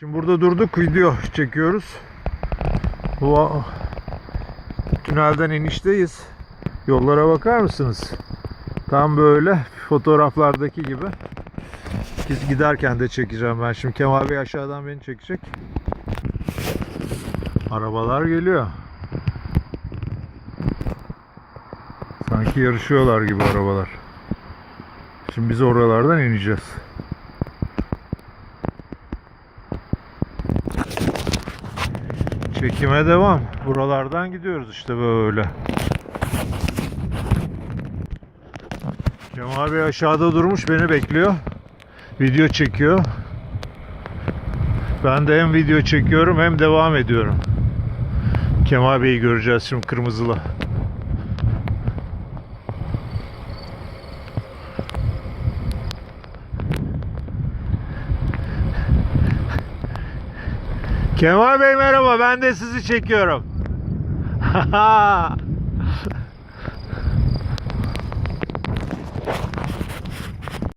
Şimdi burada durduk video çekiyoruz. Bu tünelden inişteyiz. Yollara bakar mısınız? Tam böyle fotoğraflardaki gibi. Biz giderken de çekeceğim ben. Şimdi Kemal Bey aşağıdan beni çekecek. Arabalar geliyor. Sanki yarışıyorlar gibi arabalar. Şimdi biz oralardan ineceğiz. Çekime devam. Buralardan gidiyoruz işte böyle. Kemal Bey aşağıda durmuş beni bekliyor. Video çekiyor. Ben de hem video çekiyorum hem devam ediyorum. Kemal Bey'i göreceğiz şimdi kırmızılı. Kemal Bey merhaba ben de sizi çekiyorum.